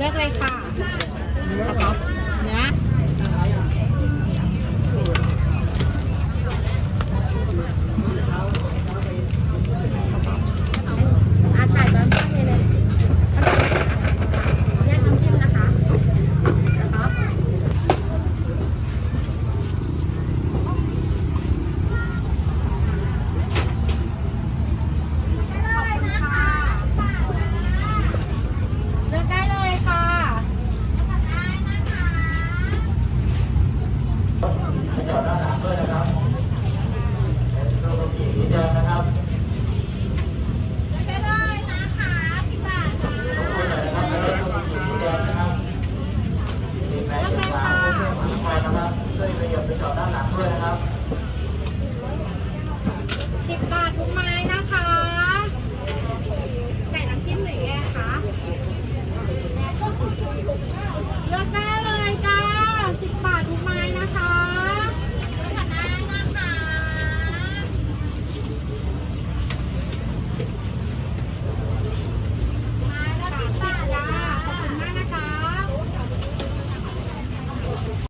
เลือกเลยค่ะสต๊อป 走到南กด้